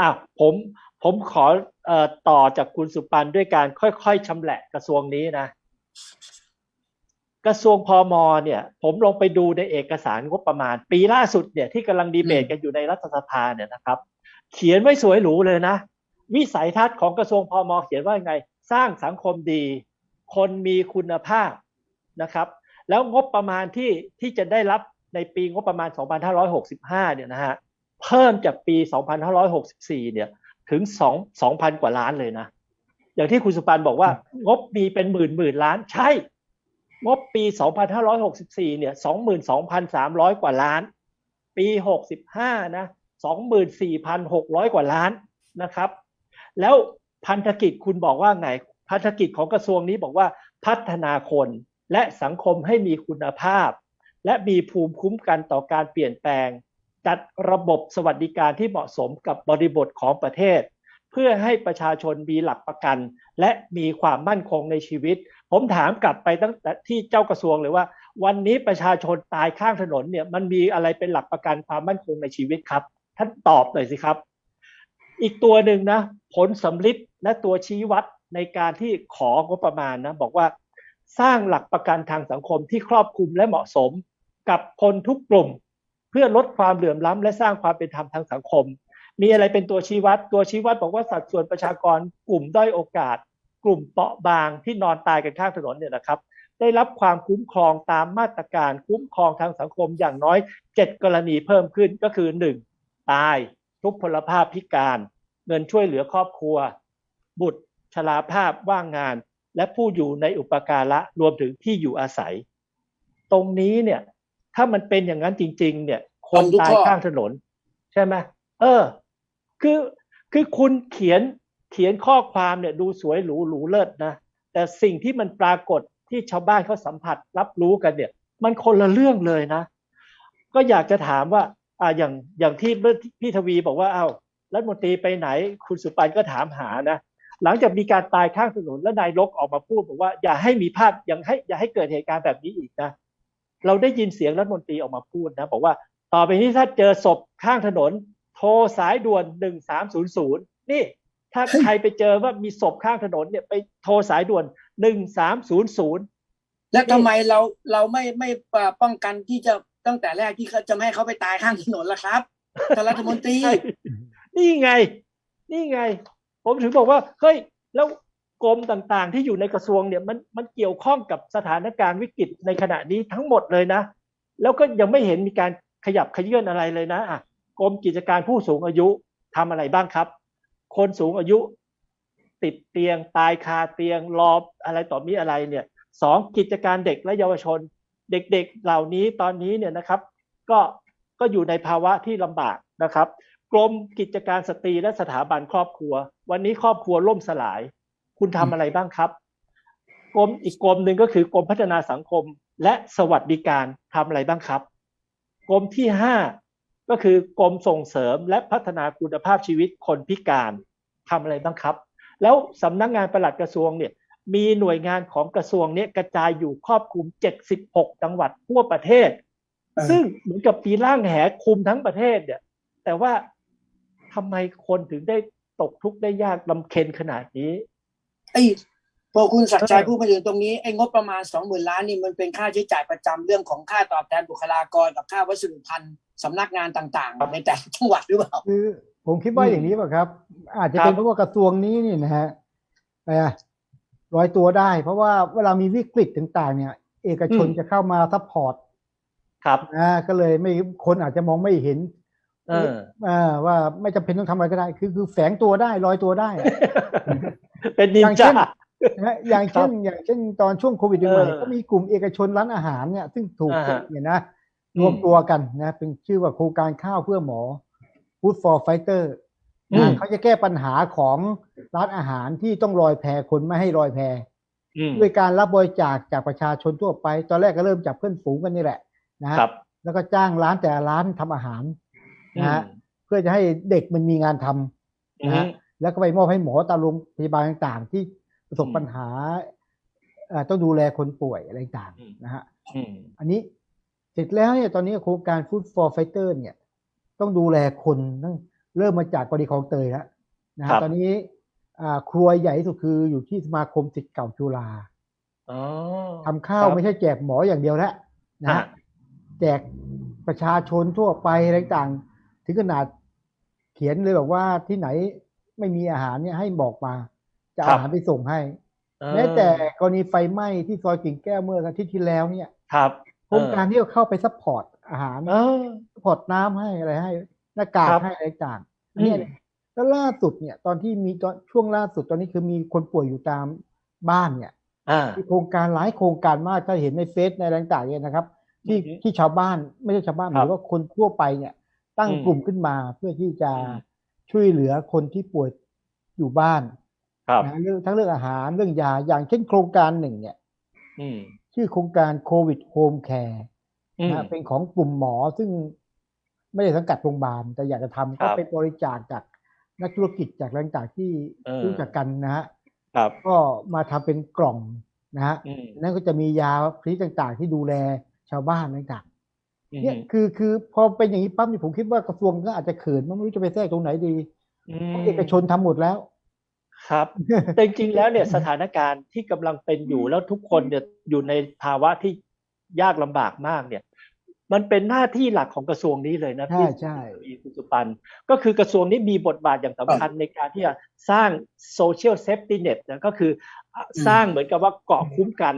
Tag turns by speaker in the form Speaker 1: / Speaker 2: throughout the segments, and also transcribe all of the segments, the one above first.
Speaker 1: อะผมผมขอเอ่อต่อจากคุณสุปันด้วยการค่อยๆชำแหละกระทรวงนี้นะ กระทรวงพอมเนี่ย ผมลงไปดูในเอกสารงบประมาณ ปีล่าสุดเนี่ยที่กำลังดีเบตกันอยู่ในรัฐสภาเนี่ยนะครับ เขียนไว้สวยหรูเลยนะ วิสัยทัศน์ของกระทรวงพอมเขียนว่าไง สร้างสังคมดี คนมีคุณภาพนะครับ แล้วงบประมาณที่ที่จะได้รับในปีงบประมาณ 2565 เนี่ยนะฮะ เพิ่มจากปี 2564 เนี่ยถึง 2 2,000 กว่าล้านเลยนะ อย่างที่คุณสุปันบอกว่างบมีเป็นหมื่นหมื่นล้านใช่ งบปี 2564 เนี่ย 22,300 กว่าล้าน ปี 65 นะ 24,600 กว่าล้านนะครับ แล้วพันธกิจคุณบอกว่าไง พันธกิจของกระทรวงนี้บอกว่าพัฒนาคนและสังคมให้มีคุณภาพ และมีภูมิคุ้มกันต่อการเปลี่ยนแปลง จัดระบบสวัสดิการที่เหมาะสมกับบริบทของประเทศ เพื่อให้ประชาชนมีหลักประกัน และมีความมั่นคงในชีวิต ผมถามกลับไปตั้งแต่ที่เจ้ากระทรวงเลยว่า วันนี้ประชาชนตายข้างถนนเนี่ยมันมีอะไรเป็นหลักประกันความมั่นคงในชีวิตครับ ท่านตอบหน่อยสิครับ อีกตัวหนึ่งนะ ผลสำลิดและตัวชี้วัดในการที่ของบประมาณนะบอกว่าสร้างหลักประกันทางสังคมที่ครอบคลุมและเหมาะสมกับคนทุกกลุ่ม พื่อลดความเหลื่อมล้ำและสร้างความเป็นธรรมทางสังคม มีอะไรเป็นตัวชี้วัด ตัวชี้วัดบอกว่าสัดส่วนประชากรกลุ่มด้อยโอกาส กลุ่มเปราะบางที่นอนตายกันข้างถนนเนี่ยนะครับ ได้รับความคุ้มครองตามมาตรการคุ้มครองทางสังคมอย่างน้อย 7 กรณีเพิ่มขึ้นก็คือ 1. ตาย ทุพพลภาพพิการ เงินช่วยเหลือครอบครัว บุตรชราภาพว่างงาน และผู้อยู่ในอุปการะรวมถึงที่อยู่อาศัย ตรงนี้เนี่ย ถ้ามันเป็นอย่างนั้นจริง ๆ เนี่ย คนตายข้างถนน ใช่ไหมเออ คือคือคุณเขียนเขียนข้อความเนี่ย ดูสวยหรูหรูเลิศนะ แต่สิ่งที่มันปรากฏที่ชาวบ้านเขาสัมผัสรับรู้กันเนี่ย มันคนละเรื่องเลยนะ ก็อยากจะถามว่า อ่าอย่างอย่างที่พี่ทวีบอกว่าเอ้ารัฐมนตรีไปไหน คุณสุปันก็ถามหานะหลังจากมีการตายข้างถนนแล้วนายรกออกมาพูดบอกว่าอย่าให้มีภาพอยังให้อย่าให้เกิดเหตุการณ์แบบนี้อีกนะ เราได้ยินเสียงรัฐมนตรีออกมาพูดนะบอกว่าต่อไปนี้ถ้าเจอศพข้างถนน โทรสายด่วนหนึ่งสามศูนย์ศูนย์นี่ ถ้าใครไปเจอว่ามีศพข้างถนนเนี่ยไปโทรสายด่วนหนึ่งสามศูนย์ศูนย์
Speaker 2: แล้วทำไมเราเราไม่ไม่ป้องกันที่จะตั้งแต่แรกที่เขาจะไม่ให้เขาไปตายข้างถนนล่ะครับท่านรัฐมนตรี
Speaker 1: นี่ไง นี่ไง ผมถึงบอกว่าเฮ้ยแล้ว กรมต่างๆ ที่อยู่ในกระทรวงเนี่ยมันมันเกี่ยวข้องกับสถานการณ์วิกฤตในขณะนี้ทั้งหมดเลยนะ แล้วก็ยังไม่เห็นมีการขยับขยื่นอะไรเลยนะอะกรมกิจการผู้สูงอายุทำอะไรบ้างครับ คนสูงอายุ ติดเตียงตายคาเตียงรออะไรต่อมีอะไรเนี่ยสองกิจการเด็กและเยาวชน เด็กๆเหล่านี้ตอนนี้เนี่ยนะครับ ก็ก็อยู่ในภาวะที่ลำบากนะครับ กรมกิจการสตรีและสถาบันครอบครัว วันนี้ครอบครัวล่มสลาย คุณทำอะไรบ้างครับกรมอีกกรมหนึ่งก็คือกรมพัฒนาสังคม และสวัสดิการทำอะไรบ้างครับ กรมที่ห้าก็คือกรมส่งเสริมและพัฒนาคุณภาพชีวิตคนพิการทำอะไรบ้างครับ แล้วสำนักงงานปลัดกระทรวงเนี่ยมีหน่วยงานของกระทรวงเนี้กระจายอยู่ครอบคลุม 76 จังหวัดทั่วประเทศ ซึ่งเหมือนกับปีล่างแหคุมทั้งประเทศเนี่ย แต่ว่าทำไมคนถึงได้ตกทุกข์ได้ยากลำเค็นขนาดนี้
Speaker 2: ไอ้พอคุณศักดิ์ชัยพูดมาถึงตรงนี้ไอ้งบประมาณสองหมื่นล้านนี่มันเป็นค่าใช้จ่ายประจำเรื่องของค่าตอบแทนบุคลากรกับค่าวัสดุพันธ์สำนักงานต่างๆในแต่ละจังหวัดหรือเปล่า
Speaker 3: คือผมคิดว่าอย่างนี้ป่ะครับ อาจจะเป็นเพราะว่ากระทรวงนี้นี่นะฮะไปร้อยตัวได้ เพราะว่าเวลามีวิกฤตต่าง ๆ เนี่ย เอกชนจะเข้ามาซัพพอร์ต
Speaker 1: ครับ
Speaker 3: นะก็เลยไม่คนอาจจะมองไม่เห็น
Speaker 1: เออ
Speaker 3: อ่าว่าไม่จำเป็นต้องทำอะไรก็ได้ คือคือแฝงตัวได้ลอยตัวได้
Speaker 1: เป็นนิน
Speaker 3: อย่างเช่
Speaker 1: จาน
Speaker 3: นะฮะอย่างเช่นอย่างเช่นตอนช่วงโควิดใหม่
Speaker 1: เออ
Speaker 3: ๆก็มีกลุ่มเอกชนร้านอาหารเนี่ยซึ่งถูก
Speaker 1: อ่าฮะ
Speaker 3: เนี่ยนะ
Speaker 1: อืม
Speaker 3: รวมตัวกันนะ เป็นชื่อว่าโครงการข้าวเพื่อหมอ Food for Fighter
Speaker 1: อืม
Speaker 3: นะเขาจะแก้ปัญหาของร้านอาหารที่ต้องลอยแพคนไม่ให้ลอยแพ
Speaker 1: อืม
Speaker 3: ด้วยการรับบริจาคจากประชาชนทั่วไป ตอนแรกก็เริ่มจากเพื่อนฝูงกันนี่แหละนะฮะ
Speaker 1: ครับ
Speaker 3: แล้วก็จ้างร้านแต่ละร้านทำอาหาร นะฮะเพื่อจะให้เด็กมันมีงานทำ
Speaker 1: อื
Speaker 3: นะ
Speaker 1: ม
Speaker 3: ฮะแล้วก็ไปมอบให้หมอตามโรงพยาบาลต่างๆ ที่ประสบ
Speaker 1: อืม
Speaker 3: ปัญหาเอ่อต้องดูแลคนป่วยอะไรต่าง
Speaker 1: อืม
Speaker 3: ๆนะฮะ
Speaker 1: อืม
Speaker 3: อันนี้เสร็จแล้วเนี่ยตอนนี้โครงการ Food for Fighter เนี่ย ต้องดูแลคนทั้งเริ่มมาจากกรณีคลองเตยแล้วนะ
Speaker 1: ครั
Speaker 3: ฮะ
Speaker 1: บ
Speaker 3: ตอนนี้อ่าครัวใหญ่ที่สุดคืออยู่ที่สมาคมศิษย์เก่าจุฬา
Speaker 1: อ๋อ
Speaker 3: ทำข้าว
Speaker 1: ครับ
Speaker 3: ไม่ใช่แจกหมออย่างเดียวแล้วนะ
Speaker 1: อ่า
Speaker 3: ฮะแจกประชาชนทั่วไปอะไรต่างๆ ถึงขนาดเขียนเลยบอกว่าที่ไหนไม่มีอาหารเนี่ยให้บอกมา จะเอาอาหารไปส่งให้
Speaker 1: เออ
Speaker 3: แม้แต่กรณีไฟไหม้ที่ซอยกิ่งแก้วเมื่ออาทิตย์ที่แล้วเนี่ย
Speaker 1: ครับ
Speaker 3: โครงการที่เข้าไปซัพพอร์ตอาหาร
Speaker 1: เออ
Speaker 3: ซัพพอร์ตน้ำให้อะไรให้หน้ากาก
Speaker 1: ครับ
Speaker 3: ให้อะไรต่าง
Speaker 1: อืม
Speaker 3: เนี่ยแล้วล่าสุดเนี่ยตอนที่มีตอนช่วงล่าสุดตอนนี้คือมีคนป่วยอยู่ตามบ้านเนี่ย
Speaker 1: อ่า
Speaker 3: มีโครงการหลายโครงการมากถ้าเห็นในเฟซในอะไรต่างๆเนี่ยนะครับ ที่
Speaker 1: อือฮึ
Speaker 3: ที่ชาวบ้านไม่ใช่ชาวบ้านห
Speaker 1: ครับ
Speaker 3: รือว่าคนทั่วไปเนี่ย ตั้ง
Speaker 1: อืม
Speaker 3: กลุ่มขึ้นมาเพื่อที่จะ
Speaker 1: อืม
Speaker 3: ช่วยเหลือคนที่ป่วยอยู่บ้าน
Speaker 1: ครับ
Speaker 3: นะเรื่องทั้งเรื่องอาหารเรื่องยาอย่างเช่นโครงการหนึ่งเนี่ย
Speaker 1: อืม
Speaker 3: ชื่อโครงการโควิดโฮมแคร์
Speaker 1: อืม
Speaker 3: นะเป็นของกลุ่มหมอซึ่งไม่ได้สังกัดโรงพยาบาลแต่อยากจะทำ
Speaker 1: ครั
Speaker 3: ก็
Speaker 1: บ
Speaker 3: ไปบริจาคจากนักธุรกิจจากแรงต่างๆที่
Speaker 1: เออ
Speaker 3: รู้จักกันนะฮะ
Speaker 1: ครับ
Speaker 3: ก็มาทำเป็นกล่องนะฮะ
Speaker 1: อืม
Speaker 3: นั่นก็จะมียาชนิดต่างๆ ที่ดูแลชาวบ้านต่าง
Speaker 1: อื
Speaker 3: ๆ
Speaker 1: ม
Speaker 3: เนี่ยคือคือพอเป็นอย่างนี้ปั๊บนี่ผมคิดว่ากระทรวงก็อาจจะเขินว่าไม่รู้จะไปแทรกตรงไหนดี
Speaker 1: อื
Speaker 3: เพ
Speaker 1: ม
Speaker 3: ราะเอกชนทำหมดแล้ว
Speaker 1: ครับแต่จริงๆแล้วเนี่ยสถานการณ์ที่กำลังเป็นอยู่แล้วทุกคนเนี่ยอยู่ในภาวะที่ยากลำบากมากเนี่ย มันเป็นหน้าที่หลักของกระทรวงนี้เลยนะ
Speaker 3: ใช่
Speaker 1: พี่
Speaker 3: ใช่
Speaker 1: พี่คุณสุปันก็คือกระทรวงนี้มีบทบาทอย่างสำคัญในการที่จะสร้างโซเชียลเซฟตี้เน็ตนะก็คืออะสร้างเหมือนกับว่าเกาะคุ้มกัน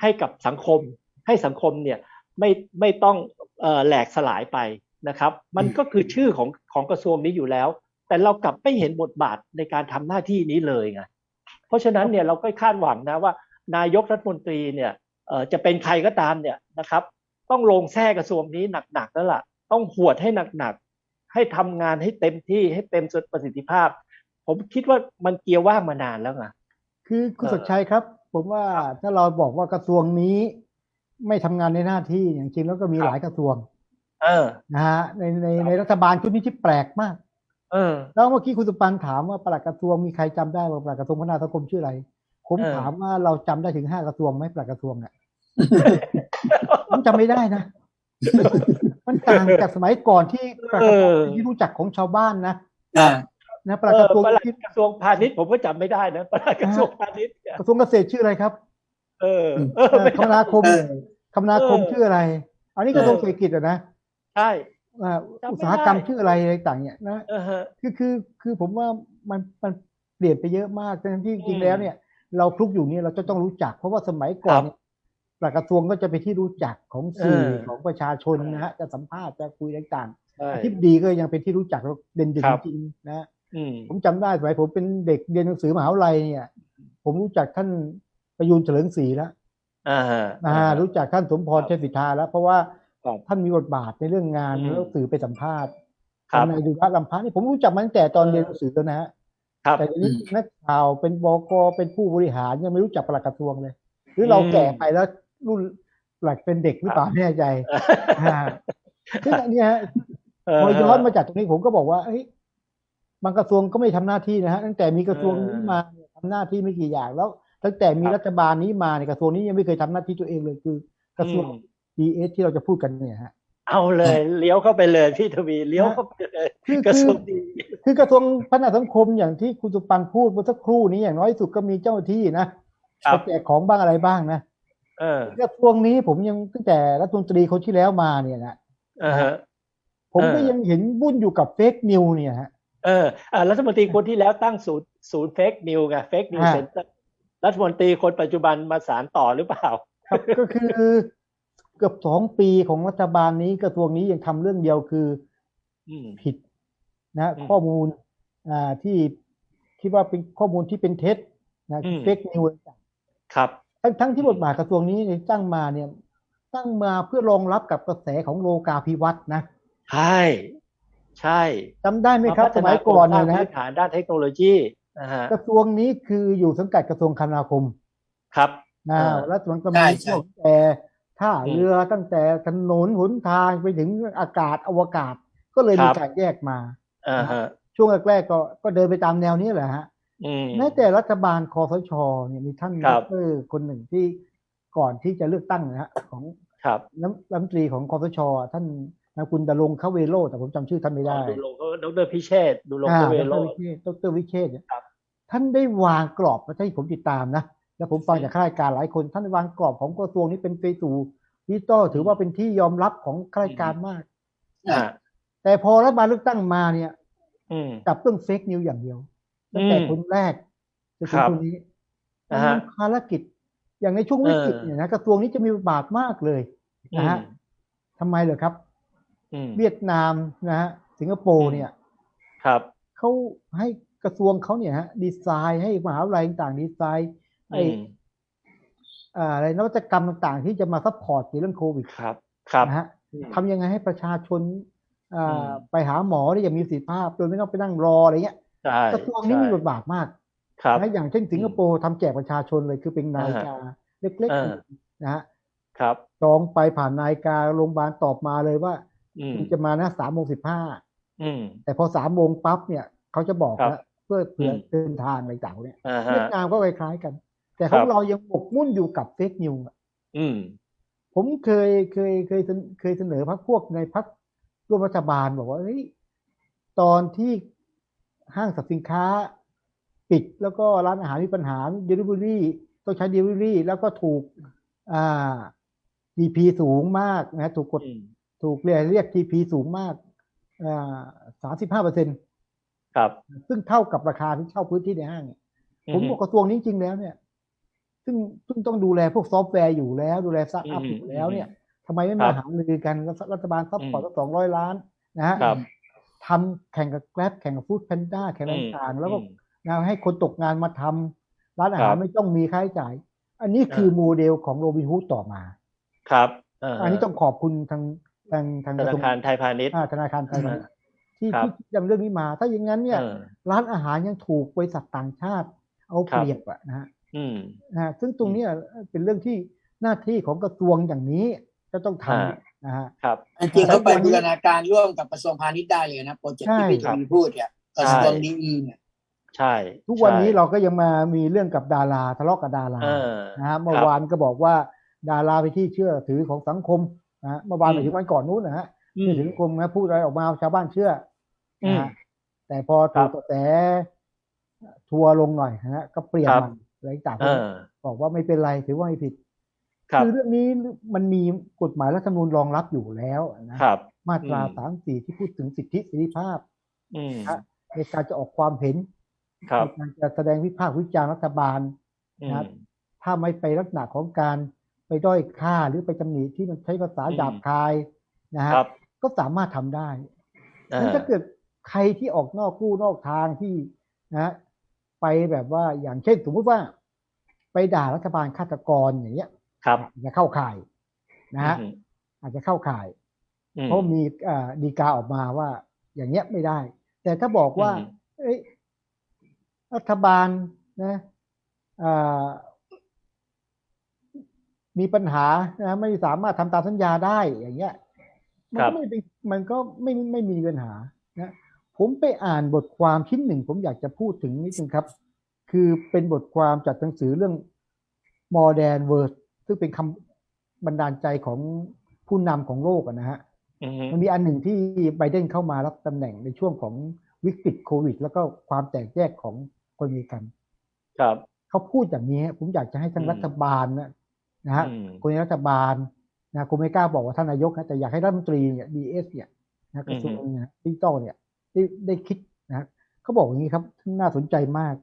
Speaker 1: ให้กับสังคม ให้สังคมเนี่ย ไม่ไม่ต้องเอ่อแหลกสลายไปนะครับ มันก็คือชื่อของของกระทรวงนี้อยู่แล้ว แต่เรากลับไม่เห็นบทบาทในการทำหน้าที่นี้เลยไงเพราะฉะนั้นเนี่ยเราก็คาดหวังนะว่า นายกรัฐมนตรีเนี่ยเอ่อจะเป็นใครก็ตามเนี่ยนะครับ ต้องลงแทรกกระทรวงนี้หนักๆแล้วล่ะ ต้องหวดให้หนักๆให้ทำงานให้เต็มที่ให้เต็มสุดประสิทธิภาพ ผมคิดว่ามันเกียร์ว่างมานานแล้วไง
Speaker 3: คือคุณ
Speaker 1: เออ
Speaker 3: ศักดิ์ชัยครับ ผมว่าถ้าเราบอกว่ากระทรวงนี้ ไม่ทำงานในหน้าที่อย่างจริงแล้วก็มีหลายกระทรวง
Speaker 1: เออ
Speaker 3: นะฮะในในในรัฐบาลชุดนี้ที่แปลกมาก
Speaker 1: เออ
Speaker 3: แล้วเมื่อกี้คุณสุปันถามว่าปลัดกระทรวงมีใครจำได้ว่าปลัดกระทรวงพัฒนาสังคมชื่ออะไรผม
Speaker 1: เออ
Speaker 3: ถามว่าเราจำได้ถึงห้ากระทรวงไหมปลัดกระทรวงเนี่ยผมจำไม่ได้นะมันต่างจากสมัยก่อนที่ปลัดกระทรวงเป็นที่รู้จักของชาวบ้านนะ
Speaker 2: อ่า
Speaker 3: นะปลัดกระทรวง
Speaker 1: เออปลัด
Speaker 3: ที่
Speaker 1: กระทรวงพาณิชย์ผมก็จำไม่ได้นะปลัดกระทรวงพาณิชย์เนี่ย
Speaker 3: กระทรวงเกษตรชื่ออะไรครับ
Speaker 1: เออเอ
Speaker 3: เอ
Speaker 1: อ
Speaker 3: อ
Speaker 1: ไม่
Speaker 3: คมนาคม
Speaker 2: เออ
Speaker 3: คมนาคม
Speaker 1: เออ
Speaker 3: ชื่ออะไร อันนี้กระทรวงเศรษฐกิจอะนะ
Speaker 1: ใช่
Speaker 3: อ่า
Speaker 1: จำไม่ได้
Speaker 3: อุตสาหกรรมชื่ออะไรอะไรต่างเนี่ยนะ
Speaker 1: เออฮะ
Speaker 3: คือคือคือผมว่ามันมันเปลี่ยนไปเยอะมากทั้งที่จ
Speaker 1: อื
Speaker 3: ริง
Speaker 1: ม
Speaker 3: ๆแล้วเนี่ย เราคลุกอยู่เนี่ยเราจะต้องรู้จัก เพราะว่าสมัยก่อน
Speaker 1: ครับ
Speaker 3: เนี่ยปลัดกระทรวงก็จะเป็นที่รู้จักของสื่อ
Speaker 1: เออ
Speaker 3: ของประชาชนนะฮะจะสัมภาษณ์จะคุยต่าง
Speaker 1: ใช่
Speaker 3: ๆอธิบดีก็ยังเป็นที่รู้จักแล้วเด่น
Speaker 1: ครับ
Speaker 3: ๆจริงๆนะ
Speaker 1: อืม
Speaker 3: ผมจำได้สมัยผมเป็นเด็กเรียนหนังสือมหาวิทยาลัยเนี่ย ผมรู้จักท่าน ประยูนเฉลิมศรีแล้ว
Speaker 1: อ่าฮะ
Speaker 3: นะฮะรู้จักท่านสมพร
Speaker 1: ครับ
Speaker 3: ชัยสิทธาแล้ว เพราะว่า
Speaker 1: ครับ
Speaker 3: ท่านมีบทบาทในเรื่องงาน
Speaker 1: อืม
Speaker 3: แล้วสื่อไปสัมภาษณ์
Speaker 1: ครับ
Speaker 3: นายดุรัตน์ลำพันธ์นี่ผมรู้จักมาตั้งแต่ตอน
Speaker 1: เออ
Speaker 3: เรียนหนังสือแล้วนะฮะ
Speaker 1: ครับ
Speaker 3: แต่เดี๋ยวนี้
Speaker 2: อืม
Speaker 3: นักข่าวเป็นบกเป็นผู้บริหารยังไม่รู้จักปลัดกระทรวงเลย หรือเรา
Speaker 1: อืม
Speaker 3: แก่ไปแล้วรุ่นปลัดเป็นเด็กหรือเปล่าไม่แน่ใจอ่าซึ่งอันเนี้ยฮะพอย้อนมาจากตรงนี้ผมก็บอกว่าเอ้ยบางกระทรวงก็ไม่ทำหน้าที่นะฮะตั้งแต่มีกระทรวงนี้มาเนี่ยทำหน้าที่ไม่กี่อย่างแล้ว ตั้งแต่มี
Speaker 1: ครับ
Speaker 3: รัฐบาลนี้มาในยกระทรวงนี้ยังไม่เคยทำหน้าที่ตัวเองเลยคือ กระทรวง
Speaker 1: อืม
Speaker 3: ดีเอสที่เราจะพูดกันเนี่ยฮะ
Speaker 1: เอาเลยเลี้ยวเข้าไปเลยพี่ทวีเลี้ยวเข้าไปเลย
Speaker 3: คือก
Speaker 1: ระ
Speaker 3: คื
Speaker 1: ทร
Speaker 3: อ
Speaker 1: วงดี
Speaker 3: คือกระทรวงพัฒนาสังคมอย่างที่คุณสุปันพูดเมื่อสักครู่นี้อย่างน้อยสุดก็มีเจ้าหน้าที่นะครับไปแจกของบ้างอะไรบ้างนะ
Speaker 1: เออก
Speaker 3: ระทรวงนี้ผมยังตั้งแต่รัฐมนตรีคนที่แล้วมาเนี่ยนะ
Speaker 1: เออฮะ
Speaker 3: ผมก็
Speaker 1: เออ
Speaker 3: ยังเห็นวุ่นอยู่กับเฟกนิวเนี่ยฮะ
Speaker 1: เอออ่ารัฐมนตรีคนที่แล้วตั้งศูนย์ศูนย์เฟกนิวไงเฟกนิว
Speaker 3: อ่า
Speaker 1: เซ็นเตอร์ รัฐมนตรีคนปัจจุบันมาสารต่อหรือเปล่า
Speaker 3: ครับก็คือเกือบสองปีของรัฐบาลนี้กระทรวงนี้ยังทำเรื่องเดียวคือ
Speaker 1: อืม
Speaker 3: ผิดนะ
Speaker 1: อืม
Speaker 3: ข้อมูลอ่าที่คิดว่าเป็นข้อมูลที่เป็นเท็จนะ
Speaker 1: อืม
Speaker 3: เฟกนิว
Speaker 1: ครับ
Speaker 3: ทั้งทั้งที่บทบาทกระทรวงนี้เนี่ยตั้งมาเนี่ย ตั้งมาเพื่อรองรับกับกระแสของโลกาภิวัตน์นะ
Speaker 1: ใช่ใช่
Speaker 3: จำได้ไหมครับาสมัยก่อนเนี่ยนะ
Speaker 1: พัฒาพื้ฐานด้านเทคโนโลยีนะฮะ
Speaker 3: กระทรวงนี้คืออยู่สังกัดกระทรวงคมนาคม
Speaker 1: ครับ
Speaker 3: นะ
Speaker 1: อ่า
Speaker 3: แล้วมันก็
Speaker 2: ใช่
Speaker 3: มี
Speaker 2: ใช่
Speaker 3: พวกแต่ท่าเรือตั้งแต่ถนนหนทางไปถึงอากาศอวกาศ ก็เลยมีการแยกมา
Speaker 1: อ่าฮะ
Speaker 3: ช่วงแรกๆก็ก็เดินไปตามแนวนี้แหละฮะ
Speaker 1: อืม
Speaker 3: แม้แต่รัฐบาลคอสชเนี่ยมีท่าน
Speaker 1: ครั
Speaker 3: ด
Speaker 1: บ
Speaker 3: รคนหนึ่งที่ก่อนที่จะเลือกตั้งนะฮะของ
Speaker 1: ครับ
Speaker 3: น้ำรัฐมนตรีของคอสชท่าน นนะคุณดลงค์เขาเวโรจน์แต่ผมจำชื่อท่านไม่ได้
Speaker 1: ดูลงก็ดรพิเชษฐ์ดูลง
Speaker 3: อ่า
Speaker 1: ก็เว
Speaker 3: ด
Speaker 1: โร
Speaker 3: ร
Speaker 1: จ
Speaker 3: วิ
Speaker 1: น์
Speaker 3: เชษฐ์ดรวิเชษฐ์เนี่ย
Speaker 1: ครับ
Speaker 3: ท่านได้วางกรอบมาให้ผมติดตามนะแล้วผมฟังจากข้าราชการหลายคน ท่านได้วางกรอบของกระทรวงนี้เป็นไปสู่ดิจิตอลถือว่าเป็นที่ยอมรับของข้าราชการมาก
Speaker 1: อ่า
Speaker 3: แต่พอรัฐบาลเลือกตั้งมาเนี่ย
Speaker 1: อืม
Speaker 3: กับเรื่องเฟกนิวอย่างเดียวตั้งแต่
Speaker 1: อืม
Speaker 3: คนแรกจน
Speaker 1: ค
Speaker 3: ถึ
Speaker 1: รั
Speaker 3: ง
Speaker 1: บ
Speaker 3: คนนี้
Speaker 1: อ่าฮะ
Speaker 3: มันภารกิจอย่างในช่วงวิกฤต
Speaker 1: เออ
Speaker 3: เนี่ยนะกระทรวงนี้จะมีบทบาทมากเลยนะฮะทำไมเหรอครับ
Speaker 1: อืม
Speaker 3: เวียดนามนะฮะสิงคโปร์เนี่ย
Speaker 1: ครับ
Speaker 3: เขาให้กระทรวงเขาเนี่ยฮะดีไซน์ให้มหาวิทยาลัยต่างๆดีไซน์ไอ
Speaker 1: อืม
Speaker 3: อ่าอะไรนวัตกรรมต่างๆ ที่จะมาซัพพอร์ตในเรื่องโควิด
Speaker 1: ครับ ครับ
Speaker 3: นะฮะ
Speaker 1: อืม
Speaker 3: ทำยังไงให้ประชาชนอ่า
Speaker 1: อืม
Speaker 3: ไปหาหมอได้อย่างมีประสิทธิภาพ โดยไม่ต้องไปนั่งรออะไรเงี้ย
Speaker 1: ใช่
Speaker 3: กระทรวงนี้มีบท
Speaker 1: ใช่
Speaker 3: บาทมาก
Speaker 1: ครับ
Speaker 3: นะอย่างเช่นสิงคโปร์ทำแจกประชาชนเลยคือเป็นนาฬิกาเล็ก
Speaker 1: อ่า
Speaker 3: ๆนะฮะ
Speaker 1: ครับ
Speaker 3: จองไปผ่านนาฬิกาโรงพยาบาลตอบมาเลยว่า
Speaker 1: อืม
Speaker 3: คุณจะมานะสามโมงสิบห้า
Speaker 1: อืม
Speaker 3: แต่พอสามโมงปั๊บเนี่ยเขาจะบอก
Speaker 1: ครับ
Speaker 3: แล้วเพื่อเผื่ออ
Speaker 1: ม
Speaker 3: เดินทางอะไรต่างๆเนี่ย
Speaker 1: อ่าฮะ
Speaker 3: เวียดนามก็คล้ายๆกัน แต่ข
Speaker 1: ครั
Speaker 3: อง
Speaker 1: บ
Speaker 3: เรายังหมกมุ่นอยู่กับเฟกนิว
Speaker 1: อืม
Speaker 3: ผมเคยเคยเคยเสนเคยเสนอพักพวกในพักร่วมรัฐบาลบอกว่าเฮ้ยตอนที่ห้างสรรพสินค้า ปิดแล้วก็ร้านอาหารมีปัญหา delivery ต้องใช้ delivery แล้วก็ถูกอ่า GP สูงมากนะถูกกด
Speaker 1: อืม
Speaker 3: ถูกเรียกเรียก GP สูงมากอ่าสามสิบห้าเปอร์เซ็น
Speaker 1: ครับ
Speaker 3: ซึ่งเท่ากับราคาที่เช่าพื้นที่ในห้าง ผมบอกกระทรวงนี้จริงๆแล้วเนี่ย ซึ่งซึ่งต้องดูแลพวกซอฟต์แวร์อยู่แล้ว ดูแลสตาร์ทอัพ
Speaker 1: อืม
Speaker 3: อยู่แล้วเนี่ยทำไมไม่
Speaker 1: ครั
Speaker 3: มา
Speaker 1: บ
Speaker 3: หารือกันแล้วรัฐบาลซัพพอร์ต
Speaker 1: อืม
Speaker 3: สองร้อยล้านนะฮะ
Speaker 1: ครับ
Speaker 3: ทำแข่งกับ Grab แข่งกับ Food Panda แข่งอะไร
Speaker 1: อืม
Speaker 3: ต่างๆแล้วก็
Speaker 1: อืม
Speaker 3: นะให้คนตกงานมาทำร้านอาหาร
Speaker 1: ครับ
Speaker 3: ไม่ต้องมีค่าใช้จ่าย อันนี้คือ
Speaker 1: เออ
Speaker 3: โมเดลของโรบินฮูดต่อมา
Speaker 1: ครับาฮะ
Speaker 3: อันนี้ต้องขอบคุณทาง ทางทาง
Speaker 1: ธนาคารไทยพาณิชย์
Speaker 3: อ่าธนาคารไทย
Speaker 1: อ่า
Speaker 3: ที่
Speaker 1: ครับ
Speaker 3: ที่ยังเรื่องนี้มา ถ้าอย่างนั้นเนี่ย
Speaker 1: เออ
Speaker 3: ร้านอาหารยังถูกบริษัทต่างชาติ เอา
Speaker 1: ครั
Speaker 3: เป
Speaker 1: บ
Speaker 3: รียบอะนะฮะ
Speaker 1: อืม
Speaker 3: นะฮะซึ่งตรงเนี้ยเป็นเรื่องที่หน้าที่ของกระทรวงอย่างนี้จะต้องท
Speaker 1: อ่าำ
Speaker 3: นะฮะ
Speaker 1: ครับ
Speaker 2: จริงๆเขาไป
Speaker 3: แล้ววันนี้
Speaker 2: บูรณาการร่วมกับกระทรวงพาณิชย์ได้เลยนะโปรเจกต์ที่พี่
Speaker 3: ใช่
Speaker 2: ทวีพูดเนี่ยกระทรวงดีเนี่ย
Speaker 1: ใช่
Speaker 3: ทุกวันนี้
Speaker 1: ใช่
Speaker 3: เราก็ยังมามีเรื่องกับดาราทะเลาะกับดารา
Speaker 1: เออ
Speaker 3: นะฮะเมื่อ
Speaker 1: ครับ
Speaker 3: วานก็บอกว่า ดาราไปนที่เชื่อถือของสังคม นะฮะเมื่อวาน
Speaker 1: อืม
Speaker 3: หมายถึงวันก่อนนู้นนะฮะ
Speaker 1: อื
Speaker 3: เชื่
Speaker 1: ม
Speaker 3: อถือสังคมนะพูดอะไรออกมาชาวบ้านเชื่อ
Speaker 1: อื
Speaker 3: นะ
Speaker 1: ม
Speaker 3: ฮะแต่พอ
Speaker 1: ครั
Speaker 3: ถูก
Speaker 1: บ
Speaker 3: กระแสทัวร์ลงหน่อยนะฮะก็เปลี่ยน
Speaker 1: ครับ
Speaker 3: มันอะไรต่างๆ
Speaker 1: เออ
Speaker 3: บอกว่าไม่เป็นไรถือว่าไม่ผิด
Speaker 1: ครับ
Speaker 3: คือเรื่องนี้มันมีกฎหมายรัฐธรรมนูญรองรับอยู่แล้วนะครับ มาตรา
Speaker 1: อืม
Speaker 3: สามสี่ที่พูดถึงสิทธิเสรีภาพ
Speaker 1: อืม
Speaker 3: นะในการจะออกความเห็น
Speaker 1: ครับ
Speaker 3: ในการจะแสดงวิพากษ์วิจารณ์รัฐบาล
Speaker 1: อื
Speaker 3: นะ
Speaker 1: ม
Speaker 3: ถ้าไม่ไปลักษณะของการ ไปด้อยค่าหรือไปตำหนิที่มันใช้ภาษา
Speaker 1: อืม
Speaker 3: หยาบคายนะฮะ
Speaker 1: ครับ
Speaker 3: ก็สามารถทำได้
Speaker 1: อ่า
Speaker 3: งั้นถ้าเกิดใครที่ออกนอกลู่นอกทางที่นะไปแบบว่าอย่างเช่นสมมุติว่า ไปด่ารัฐบาลฆาตกรอย่างเงี้ย
Speaker 1: ครับ
Speaker 3: อาจจะเข้าข่ายนะฮะ
Speaker 1: อืม
Speaker 3: อาจจะเข้าข่าย
Speaker 1: อืม
Speaker 3: เพราะมีอ่าดีกาออกมาว่า อย่างเงี้ยไม่ได้ แต่ถ้าบอกว่า
Speaker 1: อืม
Speaker 3: เอ้ยรัฐบาลนะอ่า มีปัญหานะไม่สามารถทำตามสัญญาได้อย่างเงี้ย มัน
Speaker 1: ครั
Speaker 3: ก็
Speaker 1: บ
Speaker 3: ไม่เป็นมันก็ไม่ไม่มีปัญหานะผมไปอ่านบทความชิ้นหนึ่ง ผมอยากจะพูดถึงนิดนึงครับ คือเป็นบทความจากหนังสือเรื่อง Modern World ซึ่งเป็นคำบันดาลใจของผู้นำของโลกอะนะฮะ
Speaker 1: อืม
Speaker 3: มันมีอันหนึ่งที่ไบเดนเข้ามารับตำแหน่งในช่วงของวิกฤตโควิด แล้วก็ความแตกแยกของคนอเมริกัน
Speaker 1: ครับ
Speaker 3: เขาพูดอย่างนี้ ผมอยากจะให้ทาง
Speaker 1: อืม
Speaker 3: รัฐบาลนะ นะฮะ
Speaker 1: อืม
Speaker 3: คนในรัฐบาลนะคงไม่กล้าบอกว่าท่านนายกนะแต่อยากให้รัฐมนตรีเนี่ยดีเอสเนี่ยนะกระทรวงเนี่ยดิจิตอลเนี่ยได้ได้คิดนะเขาบอกอย่างนี้ครับน่าสนใจมาก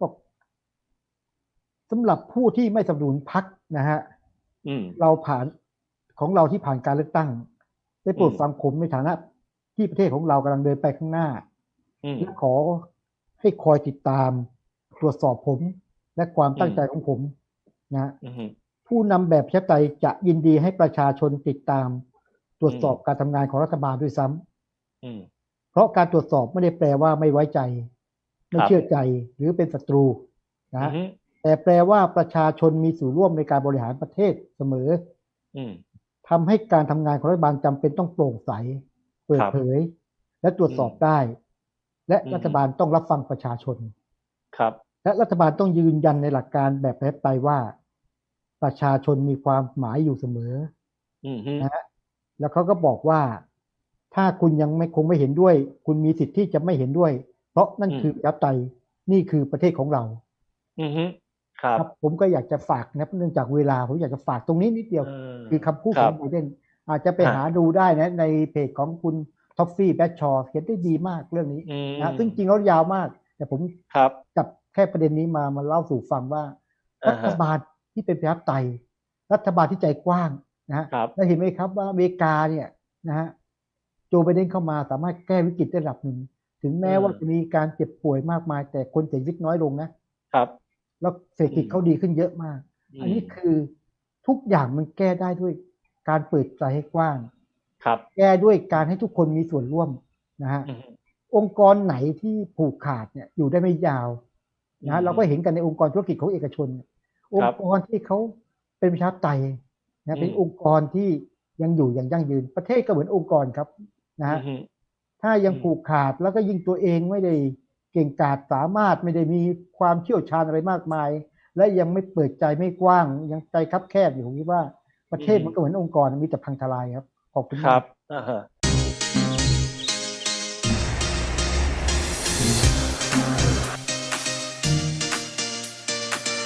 Speaker 3: บอกสำหรับผู้ที่ไม่สนับสนุนพักนะฮะ
Speaker 1: อืม
Speaker 3: เราผ่านของเราที่ผ่านการเลือกตั้ง ได้โปรด
Speaker 1: อืม
Speaker 3: ฟังผมในฐานะ ที่ประเทศของเรากำลังเดินไปข้างหน้า
Speaker 1: อืม
Speaker 3: และขอให้คอยติดตาม ตรวจสอบผม และความตั้งใจของผมนะ
Speaker 1: อืม
Speaker 3: ผู้นำแบบประชาธิปไตยจะยินดีให้ประชาชนติดตาม ตรวจสอบ
Speaker 1: อืม
Speaker 3: การทำงานของรัฐบาลด้วยซ้ำ
Speaker 1: อืม
Speaker 3: เพราะการตรวจสอบไม่ได้แปลว่าไม่ไว้ใจ ไม่
Speaker 1: ครับ
Speaker 3: เชื่อใจหรือเป็นศัตรูนะ
Speaker 1: อืม
Speaker 3: แต่แปลว่าประชาชนมีส่วนร่วมในการบริหารประเทศเสมอ
Speaker 1: อืม
Speaker 3: ทำให้การทำงานของรัฐบาลจำเป็นต้องโปร่งใส เปิด
Speaker 1: ครับ
Speaker 3: เผย และตรวจสอบ
Speaker 1: อืม
Speaker 3: ได้ และ
Speaker 1: อืม
Speaker 3: รัฐบาลต้องรับฟังประชาชน
Speaker 1: ครับ
Speaker 3: และรัฐบาลต้องยืนยันในหลักการแบบประชาธิปไตยว่า ประชาชนมีความหมายอยู่เสมอ
Speaker 1: อืมฮึ
Speaker 3: นะฮะแล้วเขาก็บอกว่า ถ้าคุณยังไม่คงไม่เห็นด้วย คุณมีสิทธิ์ที่จะไม่เห็นด้วย เพราะนั่นคือประชาธิปไตยนี่คือประเทศของเรา
Speaker 1: อืมฮึครับ
Speaker 3: ครับ ผมก็อยากจะฝากนะเนื่องจากเวลาผมอยากจะฝากตรงนี้นิดเดียว
Speaker 1: เออ
Speaker 3: คือคำพูด
Speaker 1: ค
Speaker 3: ข
Speaker 1: รั
Speaker 3: อบงไบเดนอาจจะไป
Speaker 1: ฮะ
Speaker 3: หาดูได้นะ ในเพจของคุณท็อฟฟี่แบชชอเขียนได้ดีมากเรื่องนี้
Speaker 1: อืม
Speaker 3: นะซึ่งจริงแล้วยาวมาก แต่ผม
Speaker 1: ครับ
Speaker 3: จับ แค่ประเด็นนี้มามาเล่าสู่ฟังว่า
Speaker 1: อ่า
Speaker 3: รั
Speaker 1: ฮะ
Speaker 3: ฐบาลที่เป็นประชาธิปไตย รัฐบาลที่ใจกว้างนะฮะ
Speaker 1: ครับ
Speaker 3: แล้วเห็นไหมครับว่าอเมริกาเนี่ยนะฮะโจไบเดนเข้ามาสามารถแก้วิกฤตได้ระดับหนึ่ง ถึงแม้
Speaker 1: อืม
Speaker 3: ว่าจะมีการเจ็บป่วยมากมาย แต่คนเสียชีวิตน้อยลงนะ
Speaker 1: ครับ
Speaker 3: แล้วเศรษฐกิจ
Speaker 1: อืม
Speaker 3: เขาดีขึ้นเยอะมาก อันนี้คือทุกอย่างมันแก้ได้ด้วยการเปิดใจให้กว้าง
Speaker 1: ครับ
Speaker 3: แก้ด้วยการให้ทุกคนมีส่วนร่วมนะฮะ
Speaker 1: อืม
Speaker 3: องค์กรไหนที่ผูกขาดเนี่ยอยู่ได้ไม่ยาว นะ
Speaker 1: อื
Speaker 3: ฮะ
Speaker 1: ม
Speaker 3: เราก็เห็นกันในองค์กรธุรกิจของเอกชน องค์กรที่เขาเป็นประชาธิปไตยนะเป็น
Speaker 1: อืม
Speaker 3: องค์กรที่ยังอยู่อย่างยั่งยืน ประเทศก็เหมือนองค์กรครับนะฮะ
Speaker 1: อืม
Speaker 3: ถ้ายัง
Speaker 1: อืม
Speaker 3: ผูกขาดแล้วก็ยิ่งตัวเองไม่ได้เก่งกาจสามารถไม่ได้มีความเชี่ยวชาญอะไรมากมาย และยังไม่เปิดใจไม่กว้าง ยังใจคับแคบอยู่ผมคิดว่าประเทศมันก็เหมือนองค์กรมีแต่พังทลายครับขอบคุณ
Speaker 1: ค
Speaker 3: มาก
Speaker 1: รับอ่าฮะ